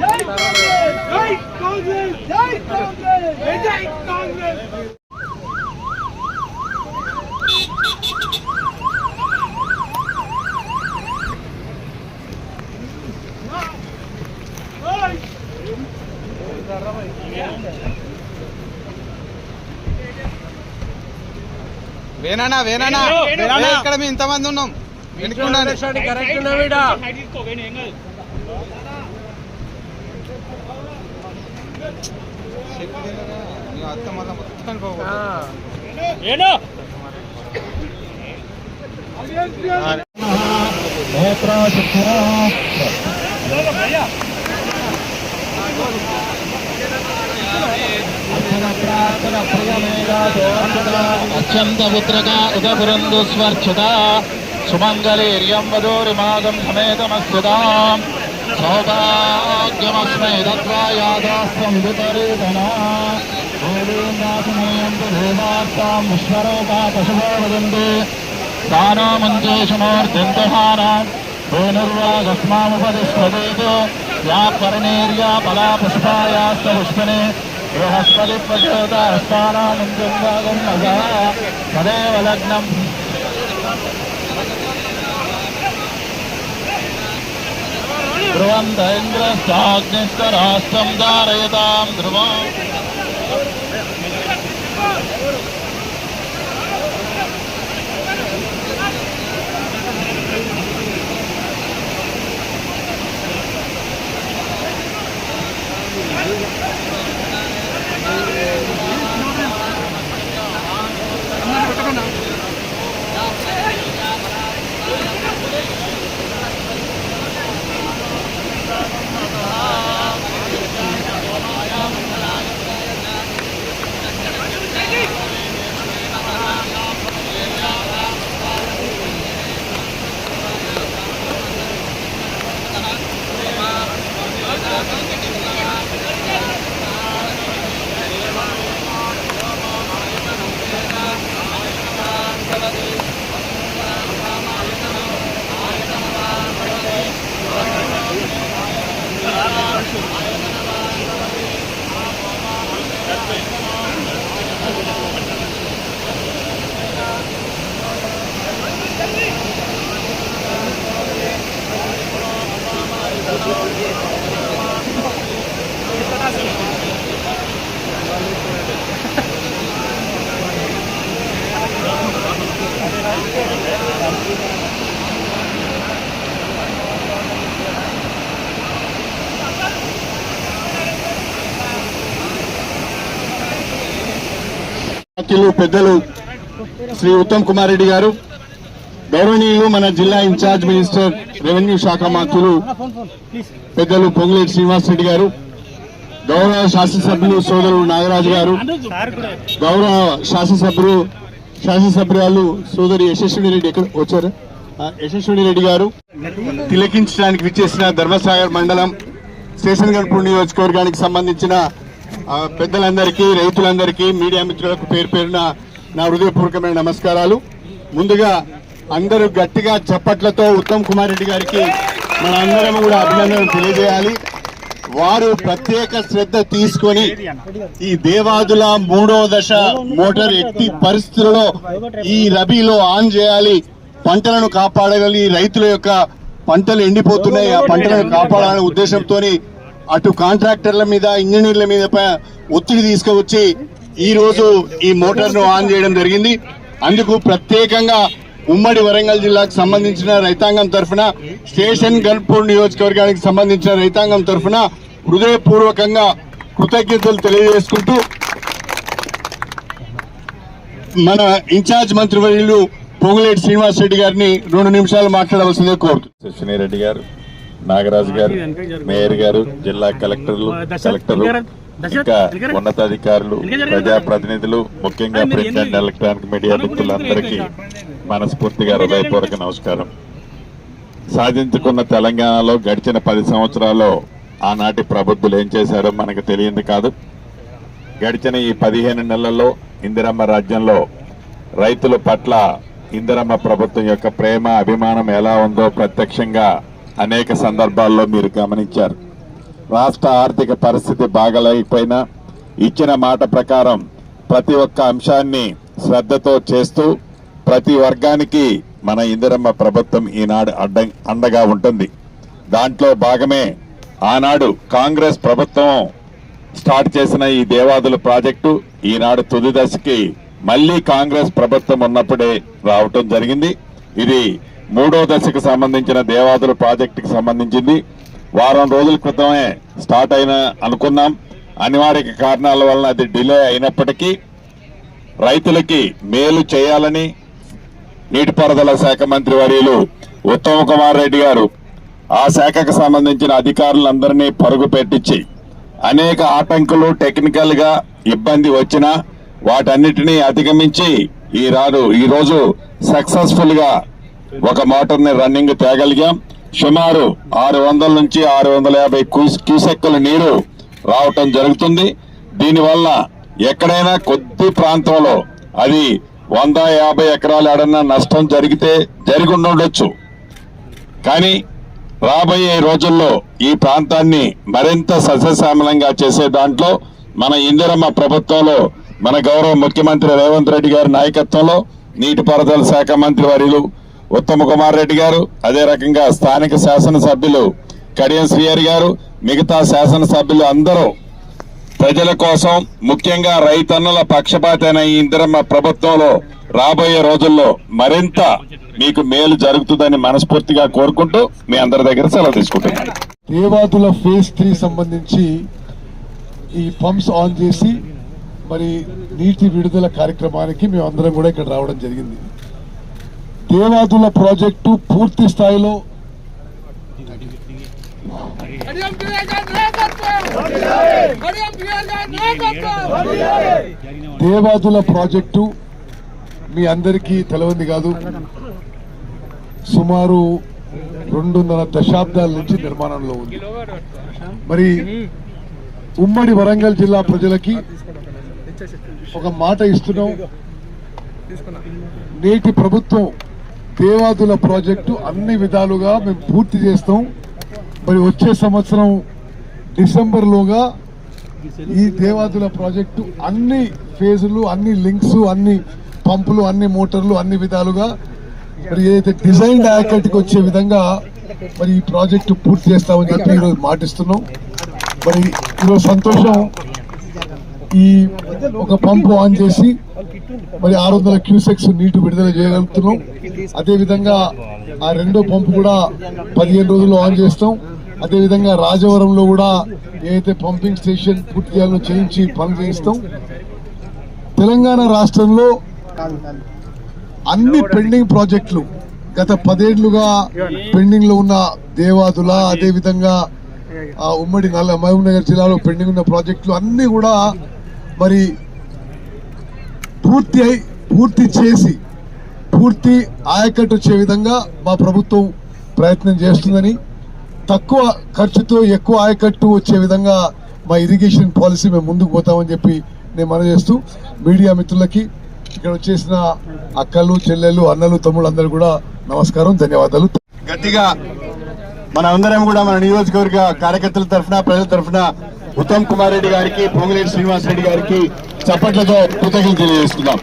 జై కాంగ్రెస్ జై కాంగ్రెస్ జై కాంగ్రెస్ వేనానా వేనానా వేనానా. ఏ, ఇక్కడ మేము ఇంతమంది ఉన్నాం వెనుకుండండి కరెక్ట్ అత్యంత పుత్రగా ఉదపురందు స్వర్చుత సుమంగళీర్యం వదోరిమాగం సమేతమస్యుతాం సౌభాగ్యమస్మై దత్వా యాదాస్తం విపరీతనా. దేవాస్తాం విశ్వరూపా పశుభో వదంతి దానమంజేషమోర్జంతుహానాం వేణుర్వాగస్మాముపదిష్పదేతు యా పరణేర్యా ఫలా పుష్పాయాస్త పుష్పనే బృహస్పతి ప్రచోదస్తానామంజం భాగం మగ తదేవ లగ్నం ధ్రువంత ఇంద్రస్తాగ్నిస్తరాష్టం ధారయతాం ధ్రువం పార్టీలు పెద్దలు శ్రీ ఉత్తమ్ కుమార్ రెడ్డి గారు. గౌరవనీయులు మన జిల్లా ఇన్ఛార్జ్ మినిస్టర్ రెవెన్యూ శాఖ మంత్రులు పెద్దలు పొంగులేటి శ్రీనివాస్ రెడ్డి గారు గౌరవ శాసనసభ్యులు సోదరుడు నాగరాజు గారు గౌరవ శాసనసభ్యులు శాసనసభ్యురాలు సోదరి యశస్విని రెడ్డి ఎక్కడ వచ్చారు? యశస్విని రెడ్డి గారు తిలకించడానికి విచ్చేసిన ధర్మసాగర్ మండలం స్టేషన్ గణపూర్ నియోజకవర్గానికి సంబంధించిన పెద్దలందరికీ రైతులందరికీ మీడియా మిత్రులకు పేరు పేరున నా హృదయపూర్వకమైన నమస్కారాలు. ముందుగా అందరూ గట్టిగా చప్పట్లతో ఉత్తమ్ కుమార్ రెడ్డి గారికి మన అందరం కూడా అభినందనలు తెలియజేయాలి. వారు ప్రత్యేక శ్రద్ధ తీసుకొని ఈ దేవాదుల మూడో దశ మోటార్ ఎట్టి పరిస్థితులలో ఈ రబీలో ఆన్ చేయాలి. పంటలను కాపాడగలి రైతుల యొక్క పంటలు ఎండిపోతున్నాయి. ఆ పంటలను కాపాడాలనే ఉద్దేశంతోని అటు కాంట్రాక్టర్ల మీద ఇంజనీర్ల మీద ఒత్తిడి తీసుకువచ్చి ఈ రోజు ఈ మోటార్ను ఆన్ చేయడం జరిగింది. అందుకు ప్రత్యేకంగా ఉమ్మడి వరంగల్ జిల్లాకు సంబంధించిన రైతాంగం తరఫున స్టేషన్ గన్పూర్ నియోజకవర్గానికి సంబంధించిన రైతాంగం తరఫున హృదయపూర్వకంగా కృతజ్ఞతలు తెలియజేసుకుంటూ మన ఇన్ఛార్జ్ మంత్రివర్యులు పొంగులేటి శ్రీనివాస్ రెడ్డి గారిని రెండు నిమిషాలు మాట్లాడవలసిందే కోరుతున్నాను రెడ్డి గారు నాగరాజు గారు మేయర్ గారు జిల్లా కలెక్టర్లు కలెక్టర్లు ఇంకా ఉన్నతాధికారులు ప్రజాప్రతినిధులు ముఖ్యంగా ప్రింట్ అండ్ ఎలక్ట్రానిక్ మీడియా మిత్రులందరికీ మనస్ఫూర్తిగా హృదయపూర్వక నమస్కారం. సాధించుకున్న తెలంగాణలో గడిచిన పది సంవత్సరాల్లో ఆనాటి ప్రబుద్ధులు ఏం చేశారో మనకు తెలియంది కాదు. గడిచిన ఈ పదిహేను నెలల్లో ఇందిరమ్మ రాజ్యంలో రైతుల పట్ల ఇందిరమ్మ ప్రభుత్వం యొక్క ప్రేమ అభిమానం ఎలా ఉందో ప్రత్యక్షంగా అనేక సందర్భాల్లో మీరు గమనించారు. రాష్ట్ర ఆర్థిక పరిస్థితి బాగలేకపోయినా ఇచ్చిన మాట ప్రకారం ప్రతి ఒక్క అంశాన్ని శ్రద్ధతో చేస్తూ ప్రతి వర్గానికి మన ఇందిరమ్మ ప్రభుత్వం ఈనాడు అడ్డ అండగా ఉంటుంది. దాంట్లో భాగమే ఆనాడు కాంగ్రెస్ ప్రభుత్వం స్టార్ట్ చేసిన ఈ దేవాదుల ప్రాజెక్టు ఈనాడు తుది దశకి మళ్ళీ కాంగ్రెస్ ప్రభుత్వం ఉన్నప్పుడే రావటం జరిగింది. ఇది మూడో దశకు సంబంధించిన దేవాదుల ప్రాజెక్టుకి సంబంధించింది. వారం రోజుల క్రితమే స్టార్ట్ అయిన అనుకున్నాం. అనివార్య కారణాల వలన అది డిలే అయినప్పటికీ రైతులకి మేలు చేయాలని నీటిపారుదల శాఖ మంత్రి వర్యులు ఉత్తమ్ కుమార్ రెడ్డి గారు ఆ శాఖకు సంబంధించిన అధికారులందరినీ పరుగు పెట్టించి అనేక ఆటంకులు టెక్నికల్గా ఇబ్బంది వచ్చినా వాటన్నిటినీ అధిగమించి ఈ రాడు ఈ రోజు సక్సెస్ఫుల్గా ఒక మోటార్ని రన్నింగ్ తేగలిగాం. సుమారు ఆరు వందల నుంచి ఆరు వందల యాభై క్యూసెక్కుల నీరు రావటం జరుగుతుంది. దీనివల్ల ఎక్కడైనా కొద్ది ప్రాంతంలో అది వంద యాభై ఎకరాలు ఏడన్నా నష్టం జరిగితే జరిగి ఉండొచ్చు. కానీ రాబోయే రోజుల్లో ఈ ప్రాంతాన్ని మరింత సస్యశ్యామలంగా చేసే దాంట్లో మన ఇందిరమ్మ ప్రభుత్వంలో మన గౌరవ ముఖ్యమంత్రి రేవంత్ రెడ్డి గారి నాయకత్వంలో నీటిపారుదల శాఖ మంత్రి వర్యులు ఉత్తమ్ కుమార్ రెడ్డి గారు అదే రకంగా స్థానిక శాసనసభ్యులు కడియం శ్రీహరి గారు మిగతా శాసనసభ్యులు అందరూ ప్రజల కోసం ముఖ్యంగా రైతన్నుల పక్షపాతైన ఈ ఇందిరమ్మ ప్రభుత్వంలో రాబోయే రోజుల్లో మరింత మీకు మేలు జరుగుతుందని మనస్ఫూర్తిగా కోరుకుంటూ మీ అందరి దగ్గర సెలవు తీసుకుంటున్నాను. దేవాదుల ఫేజ్ త్రీ సంబంధించి ఈ పంప్స్ ఆన్ చేసి మరి నీటి విడుదల కార్యక్రమానికి మేము అందరం కూడా ఇక్కడ రావడం జరిగింది. దేవాదుల ప్రాజెక్టు పూర్తి స్థాయిలో దేవాదుల ప్రాజెక్టు మీ అందరికీ తెలవంది కాదు. సుమారు రెండున్నర దశాబ్దాల నుంచి నిర్మాణంలో ఉంది. మరి ఉమ్మడి వరంగల్ జిల్లా ప్రజలకి ఒక మాట ఇస్తున్నాం. నేటి ప్రభుత్వం దేవాదుల ప్రాజెక్టు అన్ని విధాలుగా మేము పూర్తి చేస్తాం. మరి వచ్చే సంవత్సరం డిసెంబర్లోగా ఈ దేవాదుల ప్రాజెక్టు అన్ని ఫేజులు అన్ని లింక్స్ అన్ని పంపులు అన్ని మోటార్లు అన్ని విధాలుగా మరి ఏదైతే డిజైన్కి వచ్చే విధంగా మరి ఈ ప్రాజెక్టు పూర్తి చేస్తామని చెప్పి ఈరోజు మాటిస్తున్నాం. మరి ఈరోజు సంతోషం ఈ ఒక పంపు ఆన్ చేసి మరి ఆరు వందల క్యూసెక్స్ నీటి విడుదల చేయగలుగుతున్నాం. అదే విధంగా ఆ రెండో పంపు కూడా పదిహేను రోజుల్లో ఆన్ చేస్తాం. అదేవిధంగా రాజవరంలో కూడా ఏదైతే పంపింగ్ స్టేషన్ పూర్తి చేయాలో చేయించి పనులు చేయిస్తాం. తెలంగాణ రాష్ట్రంలో అన్ని పెండింగ్ ప్రాజెక్టులు గత పదేళ్ళుగా పెండింగ్లో ఉన్న దేవాదుల అదేవిధంగా ఆ ఉమ్మడి నల్ల మహబూబ్ నగర్ జిల్లాలో పెండింగ్ ఉన్న ప్రాజెక్టులు అన్ని కూడా మరి పూర్తి అయి పూర్తి చేసి పూర్తి ఆయకట్టు వచ్చే విధంగా మా ప్రభుత్వం ప్రయత్నం చేస్తుందని తక్కువ ఖర్చుతో ఎక్కువ ఆయకట్టు వచ్చే విధంగా మా ఇరిగేషన్ పాలసీ మేము ముందుకు పోతామని చెప్పి నేను మనవి చేస్తూ మీడియా మిత్రులకి ఇక్కడ వచ్చేసిన అక్కలు చెల్లెలు అన్నలు తమ్ముళ్ళు అందరూ కూడా నమస్కారం ధన్యవాదాలు. గట్టిగా మన అందరం కూడా మన నియోజకవర్గ కార్యకర్తల తరఫున ప్రజల తరఫున ఉత్తమ్ కుమార్ రెడ్డి గారికి పొంగిరెడ్డి శ్రీనివాస్ రెడ్డి గారికి చప్పట్లతో కృతజ్ఞతలు తెలియజేస్తున్నాం.